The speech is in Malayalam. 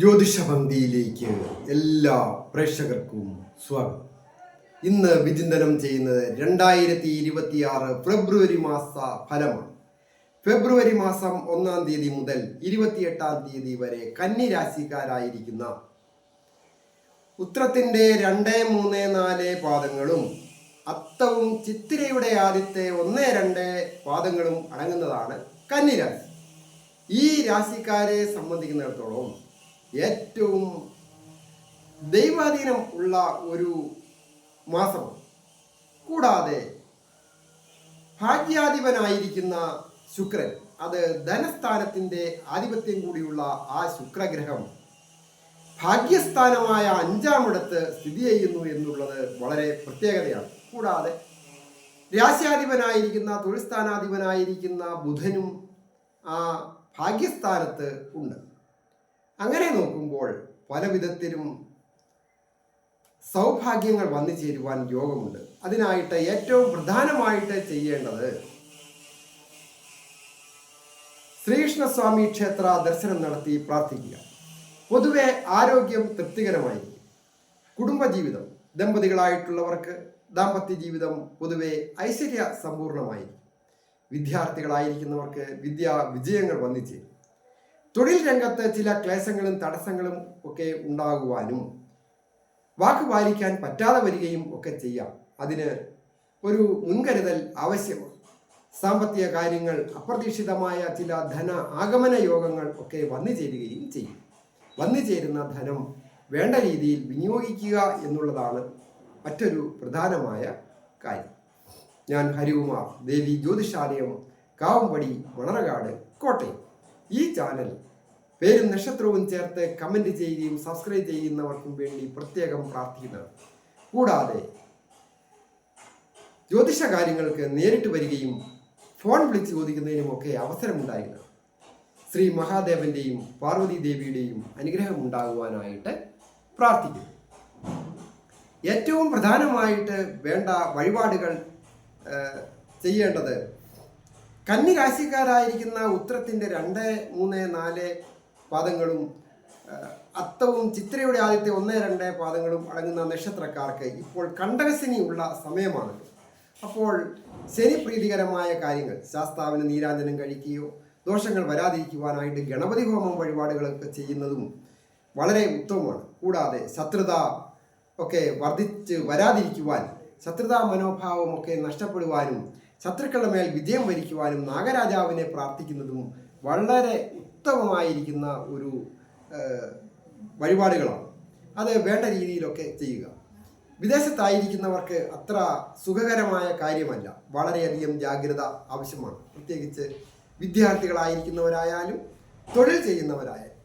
ജ്യോതിഷപന്തിയിലേക്ക് എല്ലാ പ്രേക്ഷകർക്കും സ്വാഗതം. ഇന്ന് വിചിന്തനം ചെയ്യുന്നത് രണ്ടായിരത്തി ഇരുപത്തിയാറ് ഫെബ്രുവരി മാസ ഫലമാണ്. ഫെബ്രുവരി മാസം ഒന്നാം തീയതി മുതൽ ഇരുപത്തിയെട്ടാം തീയതി വരെ കന്നിരാശിക്കാരായിരിക്കുന്ന ഉത്രത്തിന്റെ രണ്ട് മൂന്ന് നാല് പാദങ്ങളും അത്തവും ചിത്തിരയുടെ ആദ്യത്തെ ഒന്ന് രണ്ട് പാദങ്ങളും അടങ്ങുന്നതാണ് കന്നിരാശി. ഈ രാശിക്കാരെ സംബന്ധിക്കുന്നിടത്തോളം ഏറ്റവും ദൈവാധീനം ഉള്ള ഒരു മാസം. കൂടാതെ ഭാഗ്യാധിപനായിരിക്കുന്ന ശുക്രൻ അത് ധനസ്ഥാനത്തിന്റെ ആധിപത്യം കൂടിയുള്ള ആ ശുക്രഗ്രഹം ഭാഗ്യസ്ഥാനമായ അഞ്ചാമിടത്ത് സ്ഥിതി ചെയ്യുന്നു എന്നുള്ളത് വളരെ പ്രത്യേകതയാണ്. കൂടാതെ രാശ്യാധിപനായിരിക്കുന്ന തൊഴിൽ സ്ഥാനാധിപനായിരിക്കുന്ന ബുധനും ആ ഭാഗ്യസ്ഥാനത്ത് ഉണ്ട്. അങ്ങനെ നോക്കുമ്പോൾ പല വിധത്തിലും സൗഭാഗ്യങ്ങൾ വന്നു ചേരുവാൻ യോഗമുണ്ട്. അതിനായിട്ട് ഏറ്റവും പ്രധാനമായിട്ട് ചെയ്യേണ്ടത് ശ്രീകൃഷ്ണസ്വാമി ക്ഷേത്ര ദർശനം നടത്തി പ്രാർത്ഥിക്കുക. പൊതുവെ ആരോഗ്യം തൃപ്തികരമായി കുടുംബജീവിതം ദമ്പതികളായിട്ടുള്ളവർക്ക് ദാമ്പത്യ ജീവിതം പൊതുവെ ഐശ്വര്യ സമ്പൂർണമായിരിക്കും. വിദ്യാർത്ഥികളായിരിക്കുന്നവർക്ക് വിദ്യാ വിജയങ്ങൾ വന്നിച്ചേരും തൊഴിൽ രംഗത്ത് ചില ക്ലേശങ്ങളും തടസ്സങ്ങളും ഒക്കെ ഉണ്ടാകുവാനും വാക്ക് പാലിക്കാൻ പറ്റാതെ വരികയും ഒക്കെ ചെയ്യാം. അതിന് ഒരു മുൻകരുതൽ ആവശ്യമാണ്. സാമ്പത്തിക കാര്യങ്ങൾ അപ്രതീക്ഷിതമായ ചില ധന ആഗമന യോഗങ്ങൾ ഒക്കെ വന്നു ചേരുകയും ചെയ്യും. വന്നു ചേരുന്ന ധനം വേണ്ട രീതിയിൽ വിനിയോഗിക്കുക എന്നുള്ളതാണ് മറ്റൊരു പ്രധാനമായ കാര്യം. ഞാൻ ഹരികുമാർ ദേവി ജ്യോതിഷാലയം കാവുംപടി മണറകാട് കോട്ടയം. ഈ ചാനൽ പേരും നക്ഷത്രവും ചേർത്ത് കമന്റ് ചെയ്യുകയും സബ്സ്ക്രൈബ് ചെയ്യുന്നവർക്കും വേണ്ടി പ്രത്യേകം പ്രാർത്ഥിക്കുന്നത് കൂടാതെ ജ്യോതിഷ കാര്യങ്ങൾക്ക് നേരിട്ട് വരികയും ഫോൺ വിളിച്ച് ചോദിക്കുന്നതിനുമൊക്കെ അവസരമുണ്ടായിരുന്നു. ശ്രീ മഹാദേവന്റെയും പാർവതി ദേവിയുടെയും അനുഗ്രഹം ഉണ്ടാകുവാനായിട്ട് പ്രാർത്ഥിക്കുന്നു. ഏറ്റവും പ്രധാനമായിട്ട് വേണ്ട വഴിപാടുകൾ ചെയ്യേണ്ടത് കന്നി രാശിക്കാരായിരിക്കുന്ന ഉത്രത്തിന്റെ രണ്ട് മൂന്ന് നാല് പാദങ്ങളും അത്തവും ചിത്രയുടെ ആദ്യത്തെ ഒന്ന് രണ്ട് പാദങ്ങളും അടങ്ങുന്ന നക്ഷത്രക്കാർക്ക് ഇപ്പോൾ കണ്ടകശനി ഉള്ള സമയമാണ്. അപ്പോൾ ശനി പ്രീതികരമായ കാര്യങ്ങൾ ശാസ്താവിന് നീരാഞ്ജനം കഴിക്കുകയോ ദോഷങ്ങൾ വരാതിരിക്കുവാനായിട്ട് ഗണപതി ഹോമം വഴിപാടുകളൊക്കെ ചെയ്യുന്നതും വളരെ ഉത്തമമാണ്. കൂടാതെ ശത്രുത ഒക്കെ വർദ്ധിച്ച് വരാതിരിക്കുവാൻ ശത്രുതാ മനോഭാവമൊക്കെ നഷ്ടപ്പെടുവാനും ശത്രുക്കളുടെ മേൽ വിജയം വരിക്കുവാനും നാഗരാജാവിനെ പ്രാർത്ഥിക്കുന്നതും വളരെ ഉത്തമമായിരിക്കുന്ന ഒരു വഴിപാടുകളാണ്. അത് വേണ്ട രീതിയിലൊക്കെ ചെയ്യുക. വിദേശത്തായിരിക്കുന്നവർക്ക് അത്ര സുഖകരമായ കാര്യമല്ല. വളരെയധികം ജാഗ്രത ആവശ്യമാണ്. പ്രത്യേകിച്ച് വിദ്യാർത്ഥികളായിരിക്കുന്നവരായാലും തൊഴിൽ ചെയ്യുന്നവരായാലും.